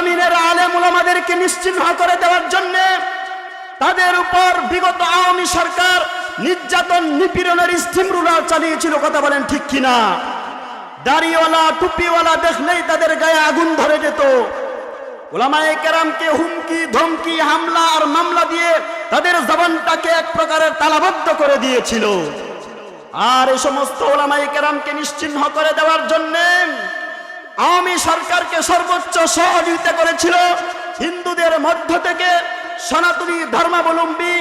জমিনের আলেম ওলামাদেরকে নিশ্চিহ্ন করে দেওয়ার জন্য তাদের উপর বিগত আওয়ামী সরকার নির্যাতন নিপীড়নের স্টিম রুলার চালিয়েছিল, কথা বলেন ঠিক কিনা? দাড়িওয়ালা, টুপিওয়ালা দেখলেই তাদের গায়ে আগুন ধরে যেত। ওলামায়ে কেরামকে হুমকি, ধমকি, হামলা আর মামলা দিয়ে তাদের জবানটাকে এক প্রকারের তালাবদ্ধ করে দিয়েছিল। আর এই সমস্ত ওলামায়ে কেরামকে নিশ্চিহ্ন করে দেওয়ার জন্য আওয়ামী সরকারকে সর্বোচ্চ সহযোগিতা করেছিল। হিন্দুদের মধ্য থেকে সনাতনী ধর্মাবলম্বী,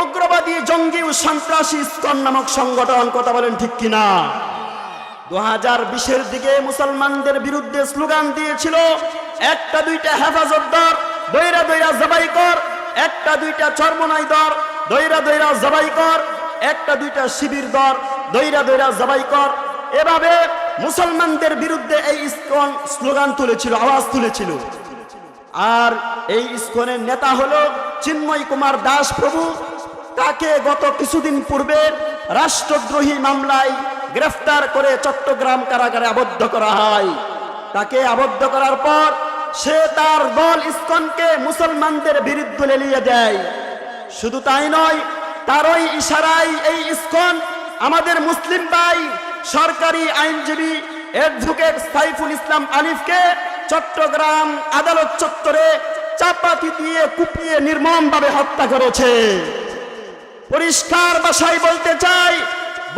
উগ্রবাদী, জঙ্গি ও সন্ত্রাসী ইস্কন নামক সংগঠন, কথা বলেন ঠিক কিনা? দু হাজার বিশের দিকে মুসলমানদের বিরুদ্ধে স্লোগান দিয়েছিল, একটা, দুইটা হেফাজত দর দৈরা দৈরা জবাই কর, একটা, দুইটা চর্মনাই দর দৈরা দৈরা জবাই কর, একটা, দুইটা শিবির দর দৈরা দৈরা জবাই কর। এভাবে মুসলমানদের বিরুদ্ধে এই ইস্কন স্লোগান তুলেছিল, আওয়াজ তুলেছিল। আর এই ইস্কনের নেতা হলো চিন্ময় কুমার দাস প্রভু। তাকে গত কিছুদিন পূর্বে রাষ্ট্রদ্রোহী মামলায় গ্রেফতার করে চট্টগ্রাম কারাগারে আবদ্ধ করা হয়। তাকে আবদ্ধ করার পর সে তার দল ইস্কনকে মুসলমানদের বিরুদ্ধে লেলিয়ে দেয়। শুধু তাই নয়, তারই ইশারায় এই ইস্কন আমাদের মুসলিম ভাই সরকারি আইনজীবী অ্যাডভোকেট সাইফুল ইসলাম আলিফকে চট্টগ্রাম আদালত চত্বরে চাপাতি দিয়ে কুপিয়ে নির্মমভাবে হত্যা করেছে। পরিষ্কার ভাষায় বলতে চাই,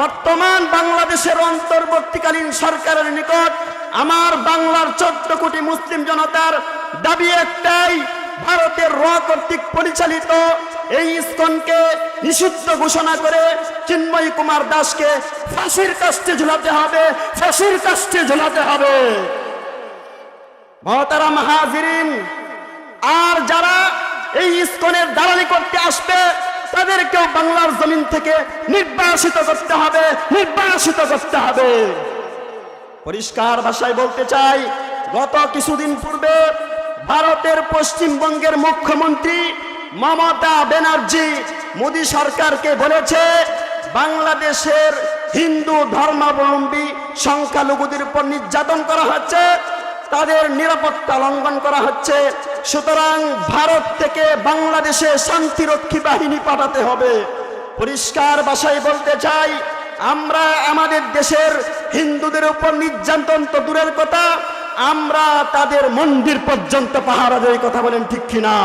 বর্তমান বাংলাদেশের অন্তর্বর্তীকালীন সরকারের নিকট আমার বাংলার চোদ্দ কোটি মুসলিম জনতার দাবি একটাই, ভারতের র কর্তৃক পরিচালিত এই ইস্কনকে নিষিদ্ধ ঘোষণা করে চিন্ময় কুমার দাসকে ফাঁসির কাস্টে ঝুলাতে হবে, ফাঁসির কাস্টে ঝুলাতে হবে। মহতারাম হাজিরিন, আর যারা এই ইস্কনের দালালি করতে আসবে, তাদেরকেও বাংলার জমিন থেকে নির্বাসিত করতে হবে, নির্বাসিত করতে হবে। পরিষ্কার ভাষায় বলতে চাই, গত কিছুদিন পূর্বে ভারতের পশ্চিমবঙ্গের মুখ্যমন্ত্রী মমতা ব্যানার্জি মোদী সরকারকে বলেছে, বাংলাদেশের হিন্দু ধর্মাবলম্বী সংখ্যালঘুদের উপর নির্যাতন করা হচ্ছে, তাদের নিরাপত্তা লঙ্ঘন করা হচ্ছে, সুতরাং ভারত থেকে বাংলাদেশে শান্তিরক্ষী বাহিনী পাঠাতে হবে। পরিষ্কার ভাষায় বলতে চাই, আমরা আমাদের দেশের হিন্দুদের উপর নির্যাতন তো দূরের কথা, আমরা তাদের মন্দির পর্যন্ত পাহারা দেয় কথা বলেন ঠিক কিনা?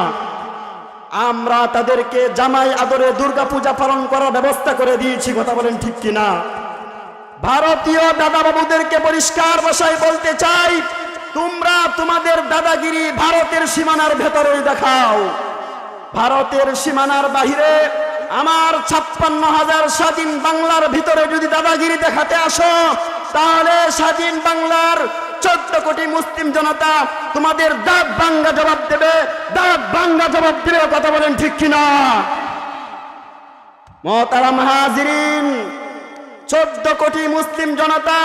আমরা তাদেরকে জামাই আদরে দুর্গাপূজা পালন করার ব্যবস্থা করে দিয়েছি, কথা বলেন ঠিক কিনা? ভারতীয় দাদা বাবুদেরকে পরিষ্কার ভাষায় বলতে চাই, তোমরা তোমাদের দাদাগিরি ভারতের সীমানার ভেতরেই দেখাও। ভারতের সীমানার বাহিরে আমার ছাপ্পান্ন হাজার স্বাধীন বাংলার ভিতরে যদি দাদাগিরি দেখাতে আসো, তাহলে স্বাধীন বাংলার চোদ্দ কোটি মুসলিম জনতা তোমাদের দাঁত বাঙ্গা জবাব দেবে। দাঁত বাঙ্গা জবাব দেবে কথা বলেন ঠিক কিনা? মহতারাম হাজিরিন, চোদ্দ কোটি মুসলিম জনতা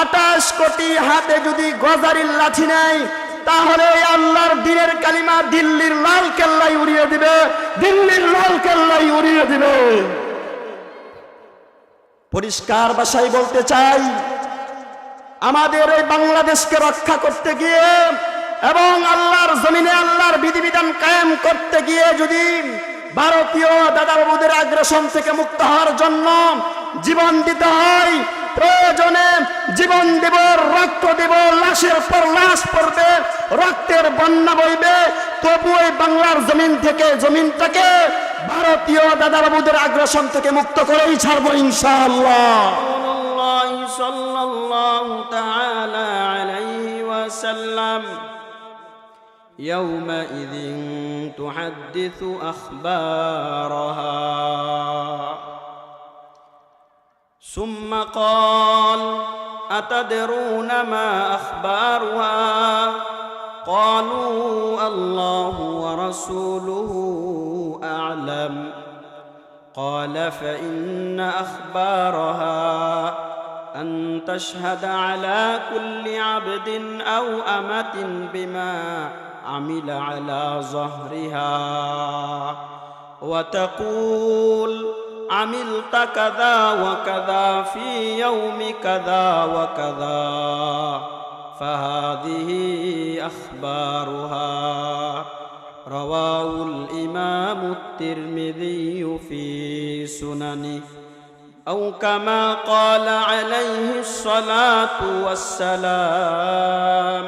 আটাশ কোটি হাতে যদি গজারির লাঠি নেয়, তাহলে আল্লাহর দিনের কালিমা দিল্লির লাল কেল্লাই উড়িয়ে দিবে। দিল্লির লাল কেল্লাই উড়িয়ে দিবে। পরিষ্কার বাসায় বলতে চাই আমাদের এই বাংলাদেশকে রক্ষা করতে গিয়ে এবং আল্লাহর জমিনে আল্লাহর বিধিবিধান কায়েম করতে গিয়ে যদি ভারতীয় দাদাবাবুদের আগ্রাসন থেকে মুক্ত হওয়ার জন্য জীবন দিতে হয় প্রয়োজনে জীবন দেব রক্ত দেব লাশের পর লাশ পড়বে রক্তের বন্যা বইবে তবু এই বাংলার জমিন থেকে জমিনটাকে ভারতীয় দাদাবাবুদের আগ্রাসন থেকে মুক্ত করেই ছাড়বো ইনশাআল্লাহ رسول الله صلى الله تعالى عليه وسلم يومئذ تحدث أخبارها ثم قال أتدرون ما أخبارها؟ قالوا الله ورسوله أعلم. قال فإن أخبارها أن تشهد على كل عبد أو أمة بما عمل على ظهرها. وتقول عملت كذا وكذا في يوم كذا وكذا فهذه أخبارها. رواه الإمام الترمذي في سننه. أو كما قال عليه الصلاة والسلام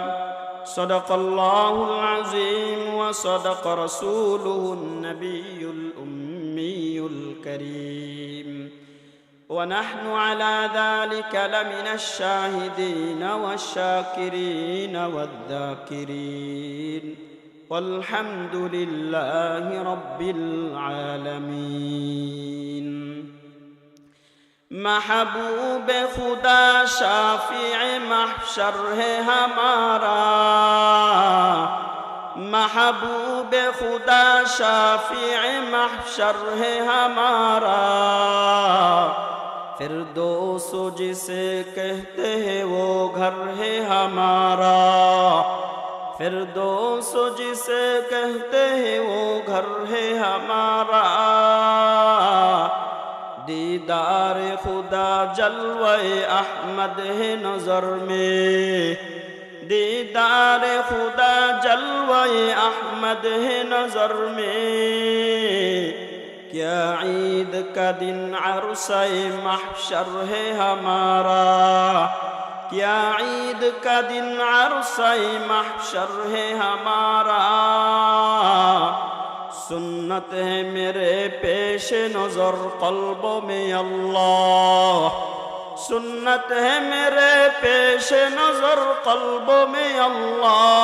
صدق الله العظيم وصدق رسوله النبي الأمي. الأمي الكريم. ونحن على ذلك لمن الشاهدين والشاكرين والذاكرين. والحمد لله رب العالمين. محبوب خدا شافع محشر ہے ہمارا محبوب خدا شافع محشر ہے ہمارا۔ پھر دو سو جسے کہتے ہیں وہ گھر ہے ہمارا۔ پھر دو سو جسے کہتے ہیں وہ گھر ہے ہمارا۔ دیدار خدا جلوہ احمد ہے نظر میں۔ دیدار خدا جلوہ احمد ہے نظر میں کیا عید کا دن عرصہ محشر ہے ہمارا کیا عید کا دن عرصہ محشر ہے ہمارا سنت ہے میرے پیش نظر قلب میں اللہ سنت ہے میرے پیش نظر قلب میں اللہ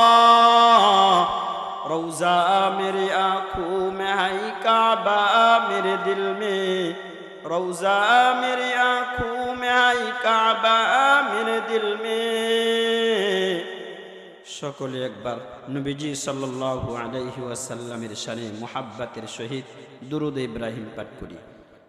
روزہ میری آنکھوں میں ہے کعبہ میرے دل میں روزہ میری آنکھوں میں ہے کعبہ میرے دل میں সকলে একবার নবীজি সাল্লাহ আলহি ওয়াসাল্লামের সানে মোহাব্বাতের সহিত দুরুদ ইব্রাহিম পাঠ করি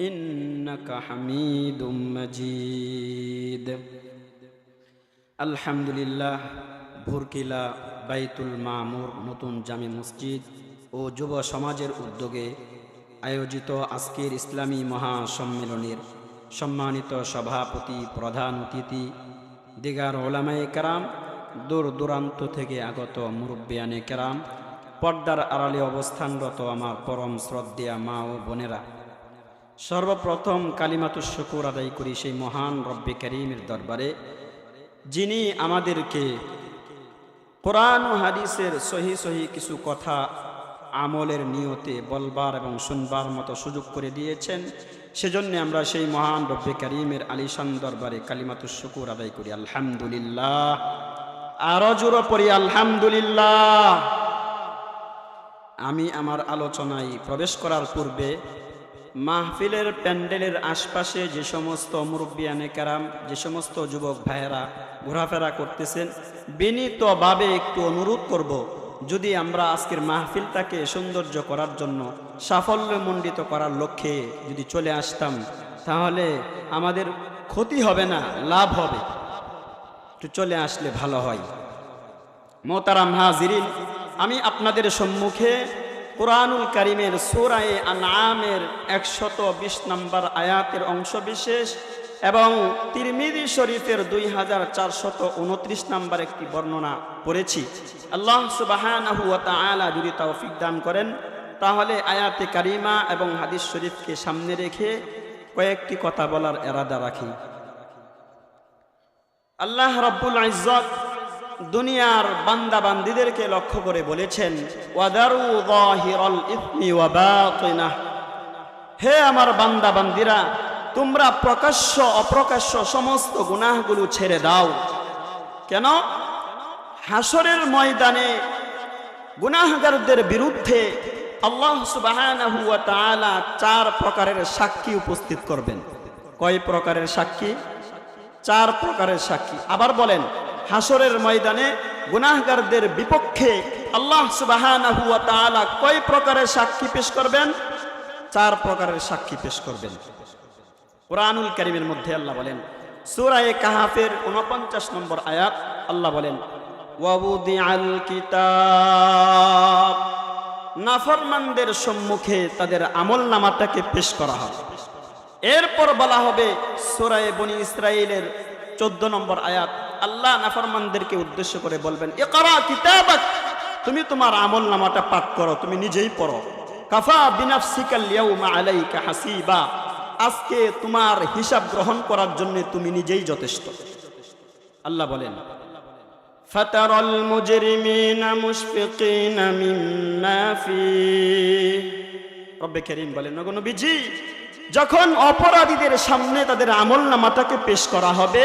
إنك حميد مجيد আলহামদুলিল্লাহ ভুরকিলা বাইতুল মামুর নতুন জামে মসজিদ ও যুব সমাজের উদ্যোগে আয়োজিত আজকের ইসলামী মহাসম্মেলনের সম্মানিত সভাপতি প্রধান অতিথি দিগার ওলামায়ে কেরাম দূর দূরান্ত থেকে আগত মুরব্বিয়ানে কেরাম পর্দার আড়ালে অবস্থানরত আমার পরম শ্রদ্ধেয়া মা ও বোনেরা সর্বপ্রথম কালিমাতুর শুকুর আদায় করি সেই মহান রব্বে করিমের দরবারে, যিনি আমাদেরকে কোরআন ও হাদিসের সহি সহি কিছু কথা আমলের নিয়তে বলবার এবং শুনবার মতো সুযোগ করে দিয়েছেন। সেজন্য আমরা সেই মহান রব্বে করিমের আলিশান দরবারে কালিমাতুর শুকুর আদায় করি। আলহামদুলিল্লাহ। আরও জোরো পড়ি, আলহামদুলিল্লাহ। আমি আমার আলোচনায় প্রবেশ করার পূর্বে মাহফিলের প্যান্ডেলের আশপাশে যে সমস্ত মুরব্বিয়ানে কারাম, যে সমস্ত যুবক ভাইয়েরা ঘোরাফেরা করতেছেন, বিনীতভাবে একটু অনুরোধ করব, যদি আমরা আজকের মাহফিলটাকে সৌন্দর্য করার জন্য, সাফল্যমণ্ডিত করার লক্ষ্যে যদি চলে আসতাম, তাহলে আমাদের ক্ষতি হবে না, লাভ হবে। একটু চলে আসলে ভালো হয়। মোতারাম হাজিরিন, আমি আপনাদের সম্মুখে কোরআনুল কারিমের সুরায়ে আনআমের একশত বিশ নম্বর আয়াতের অংশ বিশেষ এবং তিরমিদি শরীফের দুই হাজার চারশত উনত্রিশ নম্বর একটি বর্ণনা পড়েছি। আল্লাহ সুবাহানাহু ওয়া তাআলা যদি তৌফিক দান করেন, তাহলে আয়াতে কারিমা এবং হাদিস শরীফকে সামনে রেখে কয়েকটি কথা বলার এরাদা রাখি। আল্লাহ রব্বুল ইজ্জত দুনিয়ার বান্দা বান্দিদেরকে লক্ষ্য করে বলেছেন হে আমার বান্দা বান্দিরা তোমরা প্রকাশ্য, অপ্রকাশ্য সমস্ত গুনাহগুলো ছেড়ে দাও। কেন? হাসরের ময়দানে গুনাহগারদের বিরুদ্ধে আল্লাহ ওয়া চার প্রকারের সাক্ষী উপস্থিত করবেন। কয় প্রকারের সাক্ষী? চার প্রকারের সাক্ষী। আবার বলেন হাসরের ময়দানে গুনাহগারদের বিপক্ষে আল্লাহ ওয়া কয় প্রকারের সাক্ষী পেশ করবেন? চার প্রকারের সাক্ষী পেশ করবেন। কোরআনুল কারীমের মধ্যে আল্লাহ বলেন, সূরায়ে কাহাফের 49 নম্বর আয়াত আল্লাহ বলেন নাফরমানদের সম্মুখে তাদের আমল নামাটাকে পেশ করা হবে। এরপর বলা হবে সোরায়ে বনি ইসরায়েলের চোদ্দ নম্বর আয়াত আল্লাহ নাফরমানদেরকে উদ্দেশ্য করে বলবেন এ করা কিতাবাক তুমি তোমার আমল নামাটা পাঠ করো তুমি নিজেই পড়ো কাফা বিনাফসিকাল ইয়াউমা আলাইকা হাসিবা আজকে তোমার হিসাব গ্রহণ করার জন্য তুমি নিজেই যথেষ্ট আল্লাহ বলেন فترى المجرمين مشفقين مما فيه রব্বে করিম বলেন নগো নবীজি যখন অপরাধীদের সামনে তাদের আমল নামাটাকে পেশ করা হবে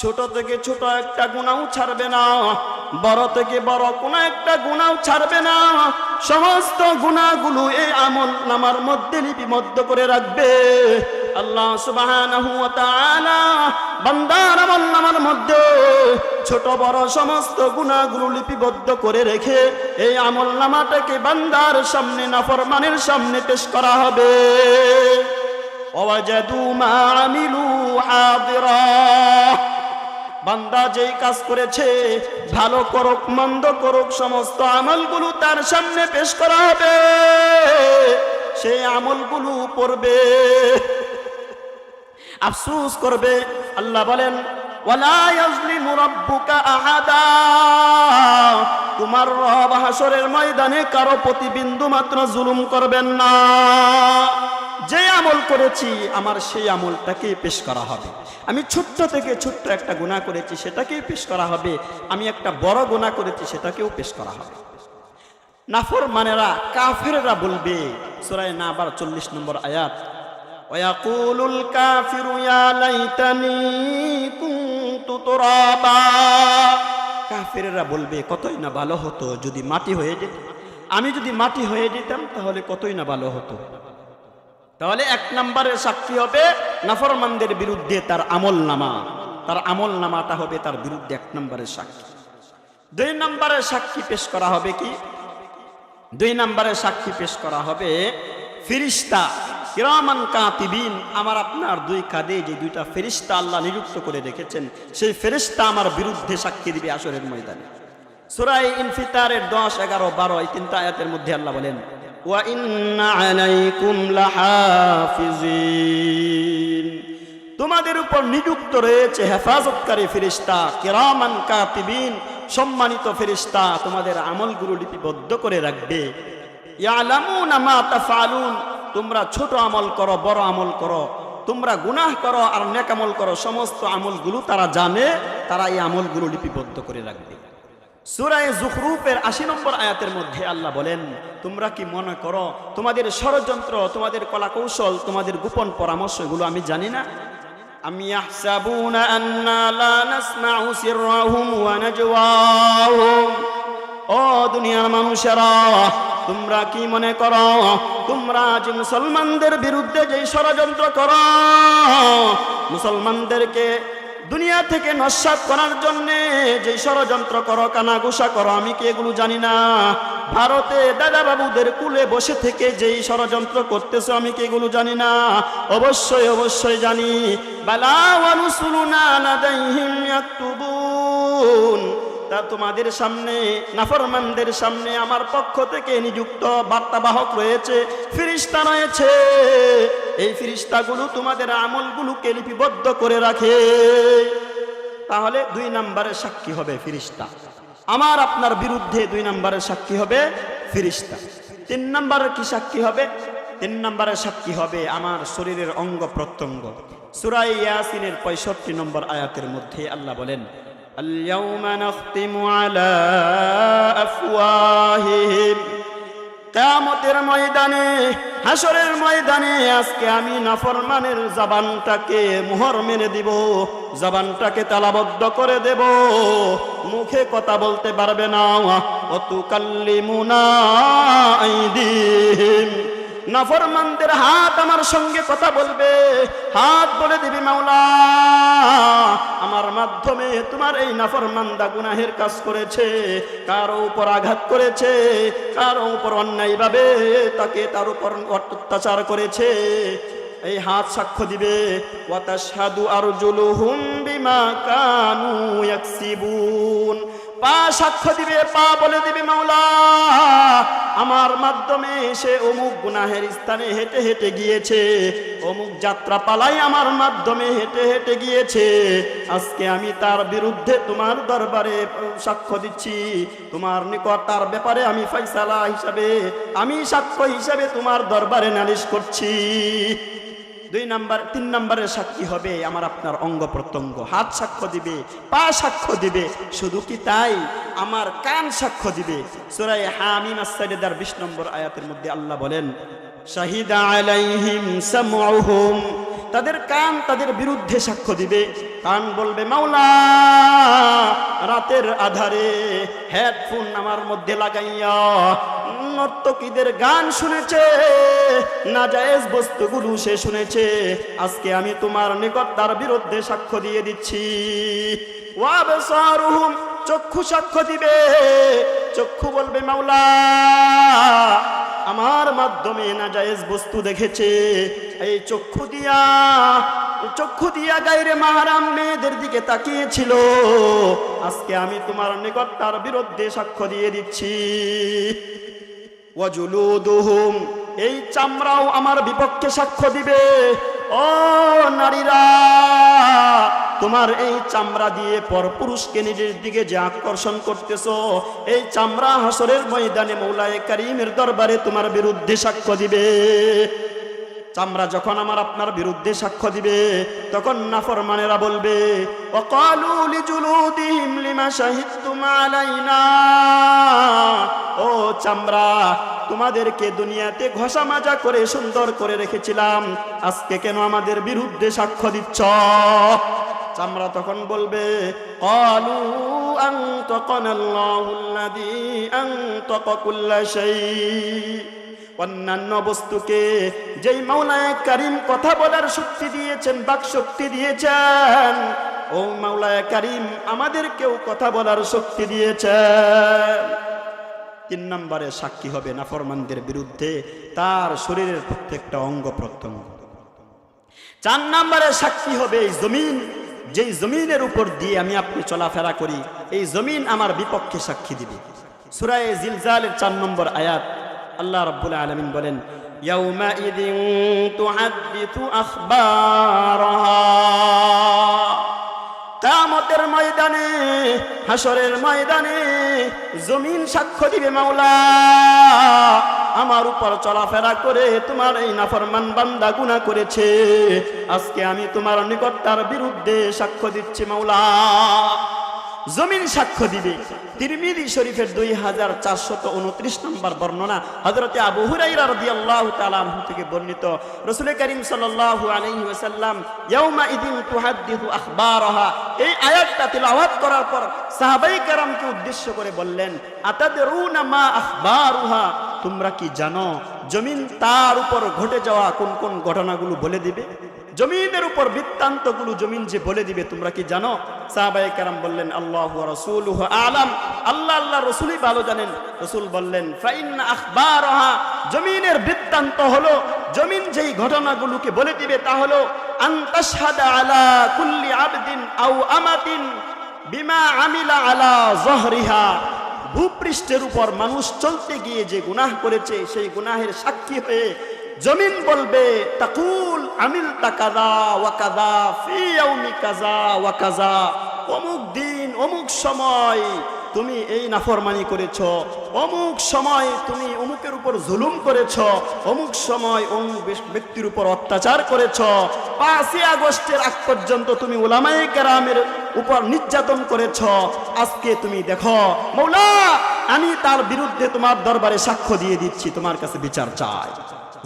ছোট থেকে ছোট একটা গুণাও ছাড়বে না, বড় থেকে বড় কোন একটা গুণাও ছাড়বে না। সমস্ত গুণাগুলো এই আমল নামার মধ্যে লিপিবদ্ধ করে রাখবে। আল্লাহ তাআলা বান্দার আমল নামার মধ্যে ছোট বড় সমস্ত গুণাগুলো লিপিবদ্ধ করে রেখে এই আমল নামাটাকে বান্দার সামনে, নাফরমানের সামনে পেশ করা হবে। মা আমিলু হাদিরা। বান্দা যেই কাজ করেছে, ভালো করুক, মন্দ করুক, সমস্ত আমলগুলো তার সামনে পেশ করা হবে। সেই আমলগুলো পড়বে, আফসুস করবে। আল্লাহ বলেন ওয়ালা তোমার রব হাসরের ময়দানে কারও প্রতিবিন্দু মাত্র জুলুম করবেন না। যে আমল করেছি, আমার সেই আমলটাকেই পেশ করা হবে। আমি ছোট্ট থেকে ছোট্ট একটা গুণা করেছি, সেটাকেই পেশ করা হবে। আমি একটা বড় গুণা করেছি, সেটাকেও পেশ করা হবে। নাফর মানেরা কাফেররা বলবে সোরায় না আবার চল্লিশ নম্বর আয়াত, ওয়াকুলুল কাফিরু ইয়া লাইতানি কুন্তু তোরাবা কাফেরেরা বলবে, কতই না ভালো হতো যদি মাটি হয়ে যেত। আমি যদি মাটি হয়ে যেতাম, তাহলে কতই না ভালো হতো। তাহলে এক নম্বরের সাক্ষী হবে নাফরমানদের বিরুদ্ধে তার আমল নামা তার আমল নামাটা হবে তার বিরুদ্ধে এক নম্বরের সাক্ষী। দুই নম্বরের সাক্ষী পেশ করা হবে কি? দুই নম্বরের সাক্ষী পেশ করা হবে ফিরিস্তা। কিরামান কাতিবিন, আমার আপনার দুই কাঁধে যে দুইটা ফেরিস্তা আল্লাহ নিযুক্ত করে রেখেছেন, সেই ফেরিস্তা আমার বিরুদ্ধে সাক্ষী দিবে আসরের ময়দানে। সুরাই ইনফিতারের দশ, এগারো, বারো, এই তিনটা আয়াতের মধ্যে আল্লাহ বলেন তোমাদের উপর নিযুক্ত রয়েছে হেফাজতকারী ফেরিস্তা, কিরামান কাতিবিন, সম্মানিত ফেরিস্তা, তোমাদের আমলগুলো লিপিবদ্ধ করে রাখবে। ইয়ালামুনা তোমরা ছোট আমল করো, বড় আমল করো, তোমরা গুনাহ করো আর নেক আমল করো, সমস্ত আমলগুলো তারা জানে, তারা এই আমলগুলো লিপিবদ্ধ করে রাখবে। সুরায় জুখরুফের আশি নম্বর আয়াতের মধ্যে আল্লাহ বলেন, তোমরা কি মনে করো, তোমাদের ষড়যন্ত্র, তোমাদের কলাকৌশল, তোমাদের গোপন পরামর্শ এগুলো আমি জানি না? আমি আন্না লা নাসমাউ সিররাহুম ওয়া নাজওয়াহুম। ও দুনিয়ার মানুষেরা, তোমরা কি মনে করো? তোমরা যে মুসলমানদের বিরুদ্ধে যে ষড়যন্ত্র করো, মুসলমানদেরকে দুনিয়া থেকে নস্বাত করার জন্য যে ষড়যন্ত্র করো কানাগুসা করো, আমি কি এগুলো জানি না? ভারতে দাদা বাবুদের কুলে বসে থেকে যেই ষড়যন্ত্র করতেছো, আমি কি এগুলো জানি না? অবশ্যই অবশ্যই জানি। বালা ইয়াকতুবুন। তা তোমাদের সামনে, নাফরমানদের সামনে আমার পক্ষ থেকে নিযুক্ত বার্তাবাহক রয়েছে, ফিরিস্তা রয়েছে। এই ফিরিস্তাগুলো তোমাদের আমলগুলোকে লিপিবদ্ধ করে রাখে। তাহলে দুই নম্বরের সাক্ষী হবে ফিরিস্তা। আমার আপনার বিরুদ্ধে দুই নম্বরের সাক্ষী হবে ফিরিস্তা। তিন নম্বরের কি সাক্ষী হবে? তিন নম্বরের সাক্ষী হবে আমার শরীরের অঙ্গ প্রত্যঙ্গ। সুরাই ইয়াসিনের পঁয়ষট্টি নম্বর আয়াতের মধ্যে আল্লাহ বলেন اليوم نختم على أفواههم কেয়ামতের ময়দানে হাসরের ময়দানে আজকে আমি নাফরমানের জবানটাকে মোহর মেরে দিব জবানটাকে তালাবদ্ধ করে দেব মুখে কথা বলতে পারবে না অতু কাল্লিমুনা আইদিহিম নাফরমানদের হাত আমার সঙ্গে কথা বলবে। হাত বলে দিবি মাওলা। আমার মাধ্যমে তোমার এই নাফরমান্দা গুনাহের কাজ করেছে, কারও উপর আঘাত করেছে, কারও উপর অন্যায়ভাবে তাকে তার উপর অত্যাচার করেছে। এই হাত সাক্ষ্য দিবে, ওয়াতাশহাদু আরজুলুহুম বিমা কানু ইয়াকসিবুন। পা সাক্ষ্য দিবে, পা বলে দিবে মাওলা। আমার মাধ্যমে সে অমুক গুনাহের স্থানে হেঁটে হেঁটে গিয়েছে। অমুক যাত্রা পালাই আমার মাধ্যমে হেঁটে হেঁটে গিয়েছে। আজকে আমি তার বিরুদ্ধে তোমার দরবারে সাক্ষ্য দিচ্ছি। তোমার নিকট তার ব্যাপারে আমি ফয়সালা হিসাবে, আমি সাক্ষ্য হিসাবে তোমার দরবারে নালিশ করছি। দুই নাম্বার, তিন নম্বরের সাক্ষী হবে আমার আপনার অঙ্গ প্রত্যঙ্গ। হাত সাক্ষ্য দিবে, পা সাক্ষ্য দিবে, শুধু কি তাই? আমার কান সাক্ষ্য দিবে। সুরাই হামিম আসাইদার বিশ নম্বর আয়াতের মধ্যে আল্লাহ বলেন, শাহিদা আলাইহিম সামউহুম তাদের কান তাদের বিরুদ্ধে সাক্ষ্য দিবে। কান বলবে, মাওলা, রাতের আধারে হেডফোন আমার মধ্যে লাগাইয়া নর্তকীদের গান শুনেছে, নাজায়েজ বস্তুগুলো সে শুনেছে। আজকে আমি তোমার নিকট তার বিরুদ্ধে সাক্ষ্য দিয়ে দিচ্ছি। ওয়াবসারুহুম চক্ষু সাক্ষ্য দিবে। চক্ষু বলবে, মাওলা, আমার মাধ্যমে নাজায়েজ বস্তু দেখেছে। এই চক্ষু দিয়া চক্ষু দিয়া গাইরে মাহারাম মেয়েদের দিকে তাকিয়েছিল। আজকে আমি তোমার নিকট তার বিরুদ্ধে সাক্ষ্য দিয়ে দিচ্ছি। এই চামড়াও আমার বিপক্ষে সাক্ষ্য দিবে। ও নারীরা তোমার এই চামড়া দিয়ে পরপুরুষকে নিজের দিকে যে আকর্ষণ করতেছ, এই চামড়া হাসরের ময়দানে মৌলায় কারিমের দরবারে তোমার বিরুদ্ধে সাক্ষ্য দিবে। চামড়া যখন আমার আপনার বিরুদ্ধে সাক্ষ্য দিবে তখন নাফরমানেরা বলবে ওয়াকালু লিজুলুদিহিম লিমা শাহিদতুম আলাইনা ও চামড়া তোমাদেরকে দুনিয়াতে ঘষা মাজা করে সুন্দর করে রেখেছিলাম আজকে কেন আমাদের বিরুদ্ধে সাক্ষ্য দিচ্ছ চামড়া তখন বলবে قالوا أنطقنا الله الذي أنطق كل شيء অন্যান্য বস্তুকে যেই মাওলায় কারিম কথা বলার শক্তি দিয়েছেন, বাক শক্তি দিয়েছেন, ও মাওলায় কারিম আমাদেরকেও কথা বলার শক্তি দিয়েছেন। তিন নম্বরে সাক্ষী হবে নাফরমানদের বিরুদ্ধে তার শরীরের প্রত্যেকটা অঙ্গ প্রত্যঙ্গ। চার নম্বরে সাক্ষী হবে এই জমিন, যেই জমিনের উপর দিয়ে আমি আপনি চলাফেরা করি, এই জমিন আমার বিপক্ষে সাক্ষী দিবে। সুরায় জিলজালের চার নম্বর আয়াত আল্লাহ রব্বুল আলমিন বলেন يومئذ تحدث أخبارها কামতের ময়দানে হাসরের ময়দানে জমিন সাক্ষ্য দিবে মাওলা আমার উপর চলাফেরা করে তোমার এই নাফরমান বান্দা গুনাহ করেছে আজকে আমি তোমার নিকট তার বিরুদ্ধে সাক্ষ্য দিচ্ছি মাওলা জমিন সাক্ষ্য দিবে। তিরমিদি শরীফের দুই হাজার চারশত উনত্রিশ নম্বর বর্ণনা হজরতে আবু হুরাইরা রাদিয়াল্লাহু তাআলা আনহু থেকে বর্ণিত। রসুল করিম সাল্লাল্লাহু আলাইহি এই আয়াতটা তিলাওয়াত করার পর সাহাবাই কেরামকে উদ্দেশ্য করে বললেন, আতাদরুনা মা তোমরা কি জানো জমিন তার উপর ঘটে যাওয়া কোন কোন ঘটনাগুলো বলে দিবে? জমিনের উপর বৃত্তান্ত বৃত্তান্তগুলো জমিন যে বলে দিবে, তোমরা কি জানো? সাহাবায়ে কারাম বললেন, আল্লাহ রসুলুহ আলাম। আল্লাহ আল্লাহ রসুলই ভালো জানেন। রসুল বললেন জমিনের বৃত্তান্ত হলো, জমিন যেই ঘটনাগুলোকে বলে দিবে তা হলো আলা কুল্লি আবদিন আও আমাতিন বিমা আমিলা আলা জহরিহা। ভূপৃষ্ঠের উপর মানুষ চলতে গিয়ে যে গুনাহ করেছে, সেই গুনাহের সাক্ষী হয়ে জমিন বলবে, তাকুল আমিল তাকাদা ওয়াকাদা ফি ইয়াউমি কাজা ওয়াকাজা অমুক দিন, অমুক সময় তুমি এই নাফরমানি করেছ, অমুক সময় তুমি অমুকের উপর জুলুম করেছ, অমুক সময় অমুক ব্যক্তির উপর অত্যাচার করেছ। পাঁচই আগস্টের আগ পর্যন্ত তুমি ওলামায়ে কেরামের উপর নির্যাতন করেছ। আজকে তুমি দেখো, মৌলা, আমি তার বিরুদ্ধে তোমার দরবারে সাক্ষ্য দিয়ে দিচ্ছি, তোমার কাছে বিচার চাই।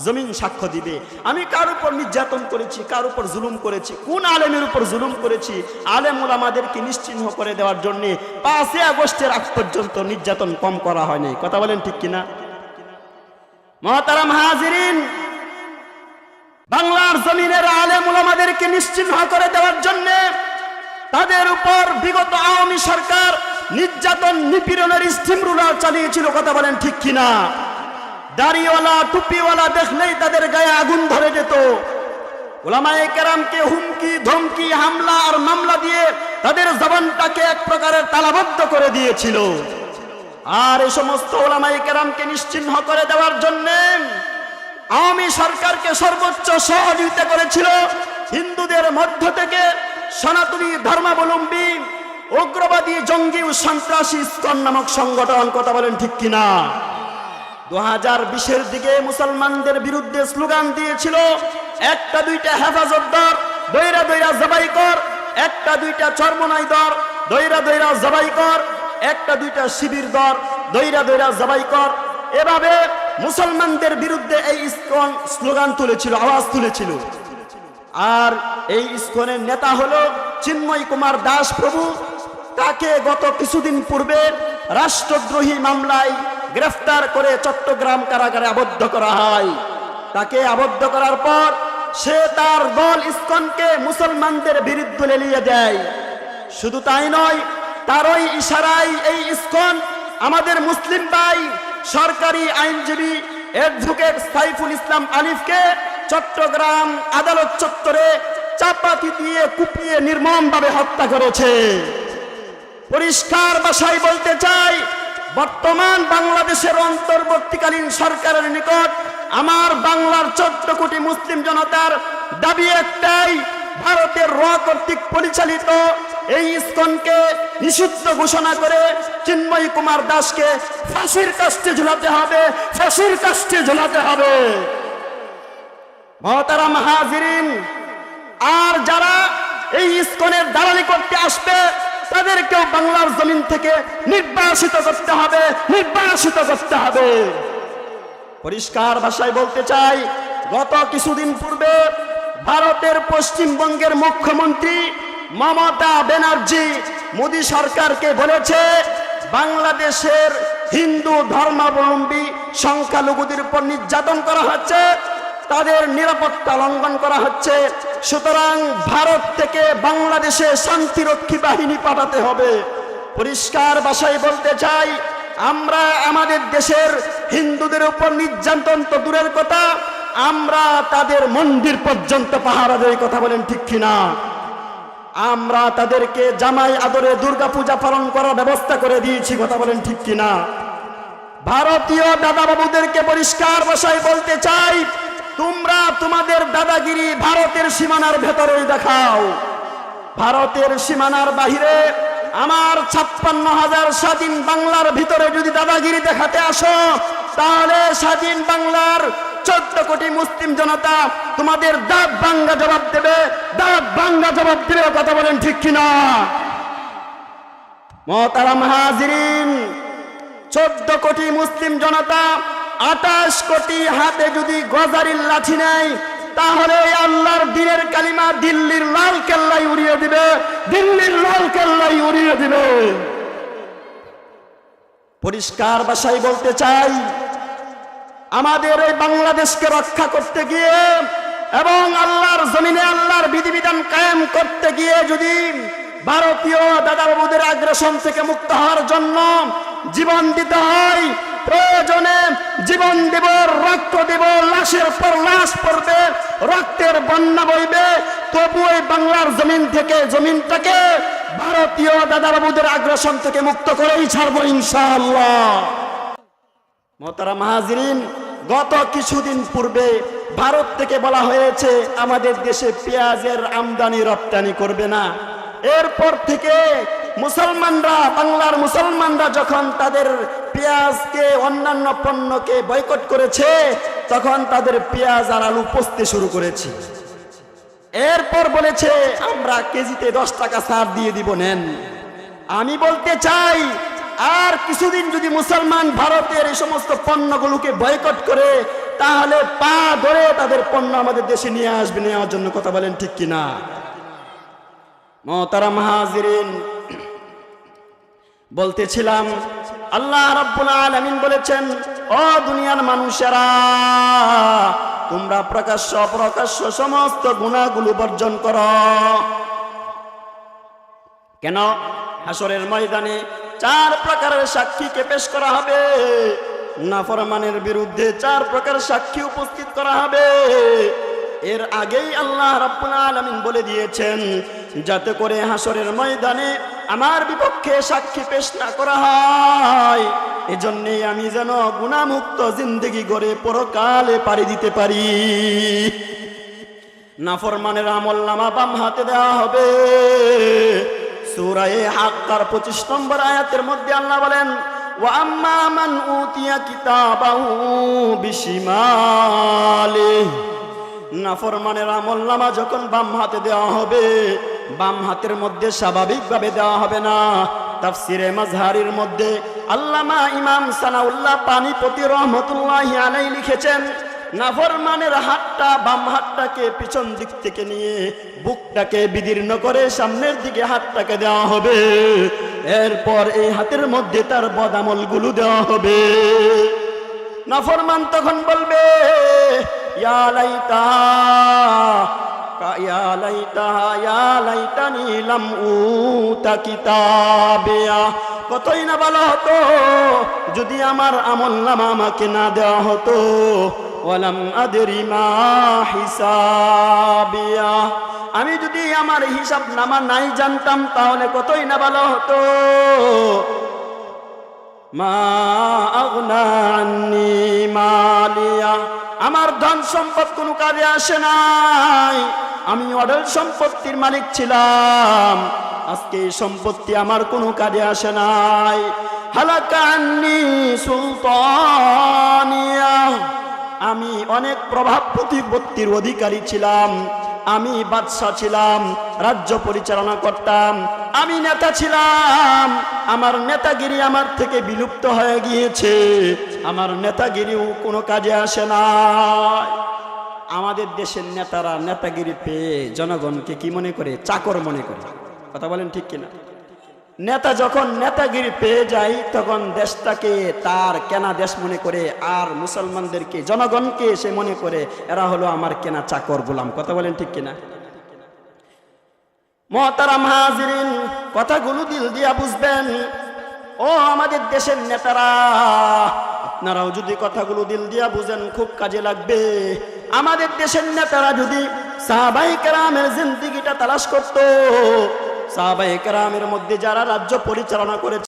জমিন সাক্ষ্য দিবে। আমি কার উপর নির্যাতন করেছি, কার উপর জুলুম করেছি, কোন আলেমের উপর জুলুম করেছি, আলেম ওলামাদেরকে নিশ্চিহ্ন করে দেওয়ার জন্য পাঁচই আগস্টের আগ পর্যন্ত নির্যাতন কম করা হয়নি। কথা বলেন ঠিক কিনা? মহতারাম হাজিরিন, বাংলার জমিনের আলেম নিশ্চিহ্ন করে দেওয়ার জন্য তাদের উপর বিগত আওয়ামী সরকার নির্যাতন নিপীড়নের স্টিম রুলার চালিয়েছিল। কথা বলেন ঠিক কিনা? দাড়িওয়ালা, টুপিওয়ালা দেখলেই তাদের গায়ে আগুন ধরে যেত। ওলামায়ে কেরামকে হুমকি, ধমকি, হামলা আর মামলা দিয়ে তাদের জবানটাকে এক প্রকারের তালাবদ্ধ করে দিয়েছিল। আর এই সমস্ত ওলামাই কেরামকে নিশ্চিহ্ন করে দেওয়ার জন্যে আওয়ামী সরকারকে সর্বোচ্চ সহযোগিতা করেছিল। হিন্দুদের মধ্য থেকে সনাতনী ধর্মাবলম্বী, উগ্রবাদী, জঙ্গি ও সন্ত্রাসী ইস্কন নামক সংগঠন, কথা বলেন ঠিক কিনা? দু বিশের দিকে মুসলমানদের বিরুদ্ধে স্লোগান দিয়েছিল, একটা দুইটা হেফাজত দর দৈরা দৈরা জবাই একটা দুইটা চর্মনাই দর দৈরা দৈরা জবাই কর, একটা দুইটা শিবির দর দৈরা কর। এভাবে মুসলমানদের বিরুদ্ধে এই ইস্কন স্লোগান তুলেছিল, আওয়াজ তুলেছিল। আর এই ইস্কনের নেতা হলো চিন্ময় কুমার দাস প্রভু তাকে গত কিছুদিন পূর্বে রাষ্ট্রদ্রোহী মামলায় গ্রেফতার করে চট্টগ্রাম কারাগারে আবদ্ধ করা হয়। তাকে আবদ্ধ করার পর সে তার দল ইস্কনকে মুসলমানদের বিরুদ্ধে লেলিয়ে দেয়। শুধু তাই নয় তারই ইশারায় এই ইস্কন আমাদের মুসলিম ভাই, সরকারি আইনজীবী অ্যাডভোকেট সাইফুল ইসলাম আলিফকে চট্টগ্রাম আদালত চত্বরে চাপাতি দিয়ে কুপিয়ে, নির্মমভাবে হত্যা করেছে। পরিষ্কার ভাষায় বলতে চাই বর্তমান বাংলাদেশের অন্তর্বর্তীকালীন সরকারের নিকট আমার বাংলার চোদ্দ কোটি মুসলিম জনতার দাবি একটাই, ভারতের র কর্তৃক পরিচালিত এই ইস্কনকে নিষিদ্ধ ঘোষণা করে চিন্ময়ী কুমার দাসকে ফাঁসির কাস্টে ঝুলাতে হবে, ফাঁসির কাস্টে ঝুলাতে হবে। মহতারাম হাজিরিন, আর যারা এই ইস্কনের দালালি করতে আসবে তাদেরকেও বাংলার জমিন থেকে নির্বাসিত করতে হবে, নির্বাসিত করতে হবে। পরিষ্কার ভাষায় বলতে চাই, গত কিছুদিন পূর্বে ভারতের পশ্চিমবঙ্গের মুখ্যমন্ত্রী মমতা ব্যানার্জি মোদী সরকারকে বলেছে, বাংলাদেশের হিন্দু ধর্মাবলম্বী সংখ্যালঘুদের উপর নির্যাতন করা হচ্ছে। তাদের নিরাপত্তা লঙ্ঘন করা হচ্ছে। সুতরাং ভারত থেকে বাংলাদেশে শান্তিরক্ষী বাহিনী পাঠাতে হবে। পরিষ্কার ভাষায় বলতে চাই, আমরা আমাদের দেশের হিন্দুদের উপর নির্যাতন তো দূরের কথা, আমরা তাদের মন্দির পর্যন্ত পাহারা দেয় কথা বলেন ঠিক কিনা? আমরা তাদেরকে জামাই আদরে দুর্গাপূজা পালন করার ব্যবস্থা করে দিয়েছি, কথা বলেন ঠিক কিনা? ভারতীয় দাদা বাবুদেরকে পরিষ্কার ভাষায় বলতে চাই তোমরা তোমাদের দাদাগিরি ভারতের সীমানার ভেতরেই দেখাও। ভারতের সীমানার বাহিরে আমার ছাপ্পান্ন হাজার স্বাধীন বাংলার ভিতরে যদি দাদাগিরি দেখাতে আসো, তাহলে স্বাধীন বাংলার চোদ্দ কোটি মুসলিম জনতা তোমাদের দাঁত বাঙ্গা জবাব দেবে। দাঁত বাঙ্গা জবাব দেবে কথা বলেন ঠিক কিনা? মহতারাম হাজিরিন, চোদ্দ কোটি মুসলিম জনতা আঠাশ কোটি হাতে যদি গজারির লাঠি নেয়, তাহলে আল্লাহর দিনের কালিমা দিল্লির লাল কেল্লাই উড়িয়ে দিবে, দিল্লির লাল কেল্লাই উড়িয়ে দিবে। পরিষ্কার ভাষায় বলতে চাই, আমাদের এই বাংলাদেশকে রক্ষা করতে গিয়ে এবং আল্লাহর জমিনে আল্লাহর বিধিবিধান কায়েম করতে গিয়ে যদি ভারতীয় দাদাবাবুদের আগ্রাসন থেকে মুক্ত হওয়ার জন্য জীবন দিতে হয় প্রয়োজনে জীবন দেব, রক্ত দিব, লাশের পর লাশ পড়বে, রক্তের বন্যা বইবে। তবু এই বাংলার জমিন থেকে, জমিনটাকে ভারতীয় দাদাবাবুদের আগ্রাসন থেকে মুক্ত করেই ছাড়বো ইনশাআল্লাহ। মতারা মাহাজিরিন গত কিছুদিন পূর্বে ভারত থেকে বলা হয়েছে, আমাদের দেশে পেঁয়াজের আমদানি রপ্তানি করবে না। এরপর থেকে মুসলমানরা, বাংলার মুসলমানরা যখন তাদের পেঁয়াজকে, অন্যান্য পণ্যকে বয়কট করেছে, তখন তাদের পেঁয়াজ আর আলু পচতে শুরু করেছে। এরপর বলেছে, আমরা কেজিতে দশ টাকা ছাড় দিয়ে দিব, নেন। আমি বলতে চাই, আর কিছুদিন যদি মুসলমান ভারতের এই সমস্ত পণ্যগুলোকে বয়কট করে, তাহলে পা ধরে তাদের পণ্য আমাদের দেশে নিয়ে আসবে, নেওয়ার জন্য কথা বলেন ঠিক কিনা? মহতারাম হাজিরিন, বলতেছিলাম আল্লাহ রাব্বুল আলামিন বলেছেন, ও দুনিয়ার মানুষেরা, তোমরা প্রকাশ্য অপ্রকাশ্য সমস্ত গুণাগুলো বর্জন করো। কেন? হাসরের ময়দানে চার প্রকারের সাক্ষীকে পেশ করা হবে। নাফরমানের বিরুদ্ধে চার প্রকার সাক্ষী উপস্থিত করা হবে। এর আগেই আল্লাহ রাব্বুল আলামিন বলে দিয়েছেন, যাতে করে হাসরের ময়দানে আমার বিপক্ষে সাক্ষী পেশ না করা হয়। এজন্যই আমি যেন গুণামুক্ত জিন্দগি গড়ে পরকালে পাড়ি দিতে পারি। নাফরমানের আমল নামা বাম হাতে দেওয়া হবে। সুরায়ে হাক্কার পঁচিশ নম্বর আয়াতের মধ্যে আল্লাহ বলেন ওয়াম্মা মান উতিয়া কিতাবাহু বিশিমালিহি। নাফরমানের আমল নামা যখন বাম হাতে দেওয়া হবে, বাম হাতের মধ্যে স্বাভাবিকভাবে দেওয়া হবে না। তাফসিরে মাজহারির মধ্যে আল্লামা ইমাম সানাউল্লাহ পানিপতি রহমতুল্লাহ আলাই লিখেছেন, নাফরমানের হাতটা বাম হাতটাকে পিছন দিক থেকে নিয়ে বুকটাকে বিদীর্ণ করে সামনের দিকে হাতটাকে দেওয়া হবে। এরপর এই হাতের মধ্যে তার বদামলগুলো দেওয়া হবে। নাফরমান তখন বলবে কতই না বলা হতো, যদি আমার আমল নামা আমাকে না দেওয়া হতো। ওয়ালাম আদরি মা হিসাবিয়া। আমি যদি আমার হিসাব নামা নাই জানতাম, তাহলে কতই না ভালো হতো। মা আগনা মালিয়া। আমার ধন সম্পদ কোনো কাজে আসে নাই। আমি অডল সম্পত্তির মালিক ছিলাম। আজকে সম্পত্তি আমার কোনো কাজে আসে নাই। হালাকান্নি সুলতানিয়া। আমি অনেক প্রভাব প্রতিপত্তির অধিকারী ছিলাম। আমি বাদশাহ ছিলাম, রাজ্য পরিচালনা করতাম আমি নেতা ছিলাম। আমার নেতাগিরি আমার থেকে বিলুপ্ত হয়ে গিয়েছে। আমার নেতাগিরিও কোনো কাজে আসে না আমাদের দেশের নেতারা নেতাগিরি পেয়ে জনগণকে কি মনে করে? চাকর মনে করে। কথা বলেন ঠিক কিনা? নেতা যখন নেতাগিরি পেয়ে যায়, তখন দেশটাকে তার কেনা দেশ মনে করে, আর মুসলমানদেরকে, জনগণকে সে মনে করে, এরা হলো আমার কেনা চাকর গোলাম। কথা বলেন ঠিক কিনা? মহতারাম হাজিরিন, কথাগুলো দিল দিয়া বুঝবেন। ও আমাদের দেশের নেতারা, আপনারাও যদি কথাগুলো দিল দিয়া বুঝেন, খুব কাজে লাগবে। আমাদের দেশের নেতারা যদি সাহাবাই কেরামের জিন্দিগিটা তালাশ করতো সাহাবাই কেরামের মধ্যে যারা রাজ্য পরিচালনা করেছে